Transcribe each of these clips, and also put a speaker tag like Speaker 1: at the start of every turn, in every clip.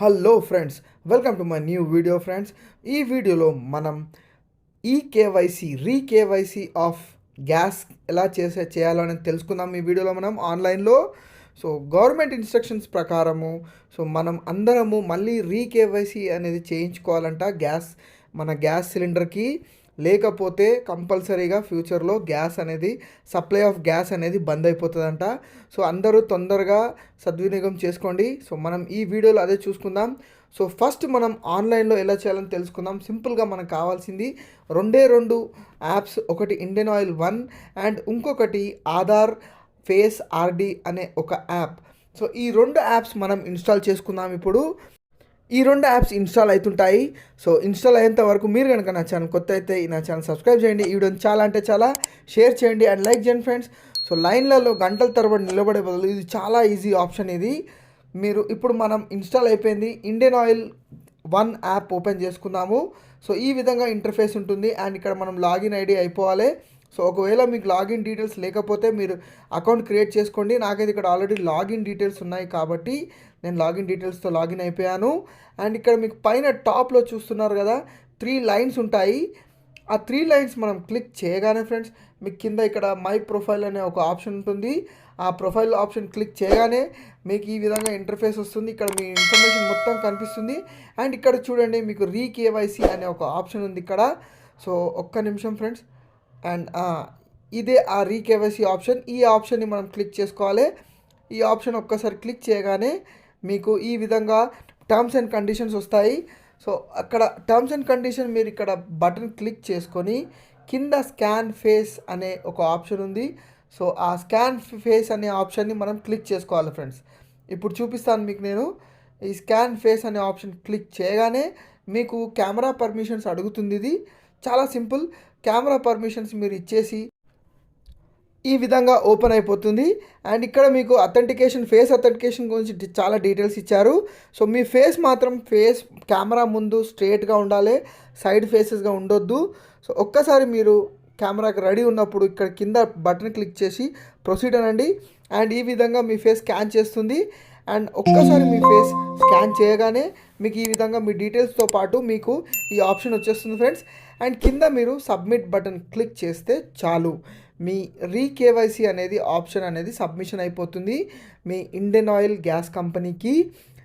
Speaker 1: Hello friends welcome to my new video friends ఈ వీడియోలో మనం ఈ కేవైసీ రీకేవైసీ ఆఫ్ గ్యాస్ ఎలా చేసే చేయాలో అనేది తెలుసుకుందాం ఈ వీడియోలో మనం ఆన్లైన్లో. సో గవర్నమెంట్ ఇన్స్ట్రక్షన్స్ ప్రకారము సో మనం అందరము మళ్ళీ రీకేవైసీ అనేది చేయించుకోవాలంట గ్యాస్ మన గ్యాస్ సిలిండర్కి. లేకపోతే కంపల్సరీగా ఫ్యూచర్లో గ్యాస్ అనేది సప్లై ఆఫ్ గ్యాస్ అనేది బంద్ అయిపోతుందంట. సో అందరూ తొందరగా సద్వినియోగం చేసుకోండి. సో మనం ఈ వీడియోలో అదే చూసుకుందాం. సో ఫస్ట్ మనం ఆన్లైన్లో ఎలా చేయాలని తెలుసుకుందాం. సింపుల్గా మనకు కావాల్సింది రెండే రెండు యాప్స్ ఒకటి ఇండియన్ ఆయిల్ వన్ అండ్ ఇంకొకటి ఆధార్ ఫేస్ ఆర్డి అనే ఒక యాప్. సో ఈ రెండు యాప్స్ మనం ఇన్స్టాల్ చేసుకుందాం ఇప్పుడు. ఈ రెండు యాప్స్ ఇన్స్టాల్ అవుతుంటాయి సో ఇన్స్టాల్ అయ్యేంత వరకు మీరు కనుక నా ఛానల్ కొత్త అయితే నా ఛానల్ సబ్స్క్రైబ్ చేయండి. ఈ వీడియోని చాలా అంటే చాలా షేర్ చేయండి అండ్ లైక్ చేయండి ఫ్రెండ్స్ సో లైన్లలో గంటల తరబడి నిలబడే బదులు ఇది చాలా ఈజీ ఆప్షన్ ఇది. మీరు ఇప్పుడు మనం ఇన్స్టాల్ అయిపోయింది. Indian Oil one app open చేసుకుందాము సో ఈ విధంగా ఇంటర్ఫేస్ ఉంటుంది అండ్ ఇక్కడ మనం లాగిన్ ఐడి అయిపోవాలి. సో ఒకవేళ మీకు లాగిన్ డీటెయిల్స్ లేకపోతే మీరు అకౌంట్ క్రియేట్ చేసుకోండి. నాకైతే ఇక్కడ ఆల్రెడీ లాగిన్ డీటెయిల్స్ ఉన్నాయి కాబట్టి నేను లాగిన్ డీటెయిల్స్తో లాగిన్ అయిపోయాను. అండ్ ఇక్కడ మీకు పైన టాప్లో చూస్తున్నారు కదా త్రీ లైన్స్ ఉంటాయి. ఆ త్రీ లైన్స్ మనం క్లిక్ చేయగానే ఫ్రెండ్స్ మీకు కింద ఇక్కడ మై ప్రొఫైల్ అనే ఒక ఆప్షన్ ఉంటుంది. ఆ ప్రొఫైల్ ఆప్షన్ క్లిక్ చేయగానే మీకు ఈ విధంగా ఇంటర్ఫేస్ వస్తుంది. ఇక్కడ మీ ఇన్ఫర్మేషన్ మొత్తం కనిపిస్తుంది. అండ్ ఇక్కడ చూడండి మీకు రీ కేవైసీ అనే ఒక ఆప్షన్ ఉంది ఇక్కడ. సో ఒక్క నిమిషం ఫ్రెండ్స్. అండ్ ఇదే ఆ రీ కేవైసీ ఆప్షన్. ఈ ఆప్షన్ని మనం క్లిక్ చేసుకోవాలి. ఈ ఆప్షన్ ఒక్కసారి క్లిక్ చేయగానే మీకు ఈ విధంగా టర్మ్స్ అండ్ కండిషన్స్ వస్తాయి. సో అక్కడ టర్మ్స్ అండ్ కండిషన్ మీరు ఇక్కడ బటన్ క్లిక్ చేసుకొని కింద స్కాన్ ఫేస్ అనే ఒక ఆప్షన్ ఉంది. సో ఆ స్కాన్ ఫేస్ అనే ఆప్షన్ని మనం క్లిక్ చేసుకోవాలి ఫ్రెండ్స్ ఇప్పుడు చూపిస్తాను మీకు నేను. ఈ స్కాన్ ఫేస్ అనే ఆప్షన్ క్లిక్ చేయగానే మీకు కెమెరా పర్మిషన్స్ అడుగుతుంది ఇది. చాలా సింపుల్ కెమెరా పర్మిషన్స్ మీరు ఇచ్చేసి ఈ విధంగా ఓపెన్ అయిపోతుంది. అండ్ ఇక్కడ మీకు అథెంటికేషన్ ఫేస్ అథెంటికేషన్ గురించి చాలా డీటెయిల్స్ ఇచ్చారు. సో మీ ఫేస్ మాత్రం ఫేస్ కెమెరా ముందు స్ట్రేట్గా ఉండాలి. సైడ్ ఫేసెస్గా ఉండొద్దు. సో ఒక్కసారి మీరు కెమెరాకి రెడీ ఉన్నప్పుడు ఇక్కడ కింద బటన్ క్లిక్ చేసి ప్రొసీడ్ అనండి. అండ్ ఈ విధంగా మీ ఫేస్ స్కాన్ చేస్తుంది. అండ్ ఒక్కసారి మీ ఫేస్ స్కాన్ చేయగానే మీకు ఈ విధంగా మీ డీటెయిల్స్తో పాటు మీకు ఈ ఆప్షన్ వచ్చేస్తుంది ఫ్రెండ్స్. అండ్ కింద మీరు సబ్మిట్ బటన్ క్లిక్ చేస్తే చాలు. మీ రీకేవైసీ అనేది ఆప్షన్ అనేది సబ్మిషన్ అయిపోతుంది. మీ ఇండియన్ ఆయిల్ గ్యాస్ కంపెనీకి.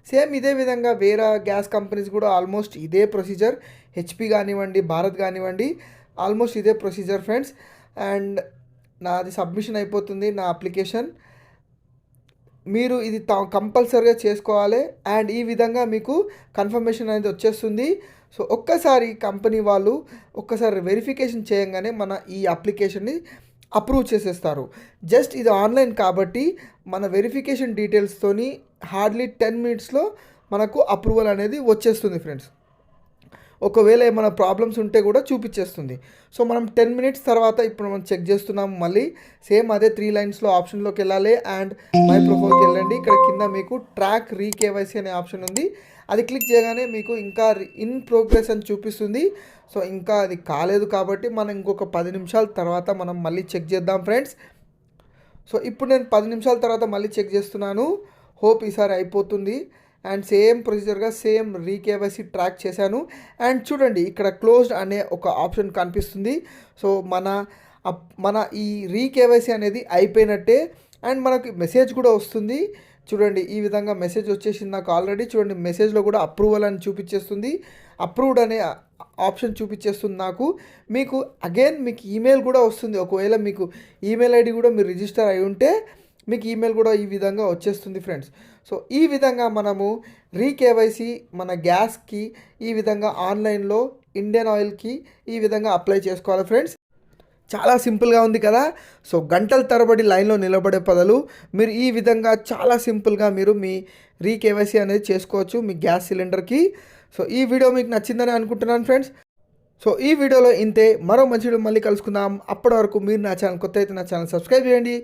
Speaker 1: సేమ్ ఇదే విధంగా వేరే గ్యాస్ కంపెనీస్ కూడా ఆల్మోస్ట్ ఇదే ప్రొసీజర్. హెచ్పి కానివ్వండి భారత్ కానివ్వండి ఆల్మోస్ట్ ఇదే ప్రొసీజర్ ఫ్రెండ్స్. అండ్ నాది సబ్మిషన్ అయిపోతుంది నా అప్లికేషన్. మీరు ఇది కంపల్సరీగా చేసుకోవాలి. అండ్ ఈ విధంగా మీకు కన్ఫర్మేషన్ అనేది వచ్చేస్తుంది. సో ఒక్కసారి కంపెనీ వాళ్ళు ఒక్కసారి వెరిఫికేషన్ చేయగానే మన ఈ అప్లికేషన్ని అప్రూవ్ చేసేస్తారు. జస్ట్ ఇది ఆన్లైన్ కాబట్టి మన వెరిఫికేషన్ డీటెయిల్స్తోని హార్డ్లీ టెన్ మినిట్స్లో మనకు అప్రూవల్ అనేది వచ్చేస్తుంది ఫ్రెండ్స్. ఒకవేళ ఏమైనా ప్రాబ్లమ్స్ ఉంటే కూడా చూపించేస్తుంది సో మనం టెన్ మినిట్స్ తర్వాత ఇప్పుడు మనం చెక్ చేస్తున్నాం మళ్ళీ సేమ్ అదే త్రీ లైన్స్లో ఆప్షన్లోకి వెళ్ళాలి అండ్ మై ప్రొఫైల్కి వెళ్ళండి. ఇక్కడ కింద మీకు ట్రాక్ రీకేవైసీ అనే ఆప్షన్ ఉంది. అది క్లిక్ చేయగానే మీకు ఇంకా ఇన్ ప్రోగ్రెస్ అని చూపిస్తుంది. సో ఇంకా అది కాలేదు కాబట్టి మనం ఇంకొక పది నిమిషాల తర్వాత మనం మళ్ళీ చెక్ చేద్దాం ఫ్రెండ్స్ సో ఇప్పుడు నేను పది నిమిషాల తర్వాత మళ్ళీ చెక్ చేస్తున్నాను. హోప్ ఈసారి అయిపోతుంది. అండ్ సేమ్ ప్రొసీజర్గా సేమ్ రీకేవైసీ ట్రాక్ చేశాను. అండ్ చూడండి ఇక్కడ క్లోజ్డ్ అనే ఒక ఆప్షన్ కనిపిస్తుంది. సో మన మన ఈ రీకేవైసీ అనేది అయిపోయినట్టే. అండ్ మనకి మెసేజ్ కూడా వస్తుంది. చూడండి ఈ విధంగా మెసేజ్ వచ్చేసింది నాకు ఆల్రెడీ. చూడండి మెసేజ్లో కూడా అప్రూవల్ అని చూపించేస్తుంది. అప్రూవ్డ్ అనే ఆప్షన్ చూపించేస్తుంది నాకు. మీకు అగైన్ మీకు ఈమెయిల్ కూడా వస్తుంది. ఒకవేళ మీకు ఈమెయిల్ ఐడి కూడా మీరు రిజిస్టర్ అయి ఉంటే మీకు ఈమెయిల్ కూడా ఈ విధంగా వచ్చేస్తుంది ఫ్రెండ్స్ సో ఈ విధంగా మనము రీకేవైసీ మన గ్యాస్కి ఈ విధంగా ఆన్లైన్లో ఇండియన్ ఆయిల్కి ఈ విధంగా అప్లై చేసుకోవాలి ఫ్రెండ్స్ చాలా సింపుల్గా ఉంది కదా. సో గంటల తరబడి లైన్లో నిలబడే పదలు మీరు ఈ విధంగా చాలా సింపుల్గా మీరు మీ రీకేవైసీ అనేది చేసుకోవచ్చు మీ గ్యాస్ సిలిండర్కి. సో ఈ వీడియో మీకు నచ్చిందని అనుకుంటున్నాను ఫ్రెండ్స్. సో ఈ వీడియోలో ఇంతే మరో మంచి వీడియో మళ్ళీ కలుసుకుందాం. అప్పటి వరకు మీరు నా ఛానల్ కొత్త అయితే నా ఛానల్ సబ్స్క్రైబ్ చేయండి.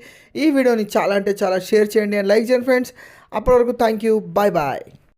Speaker 1: ఈ వీడియోని చాలా అంటే చాలా షేర్ చేయండి అండ్ లైక్ చేయండి ఫ్రెండ్స్. అప్పటి వరకు థ్యాంక్ యూ. Bye bye.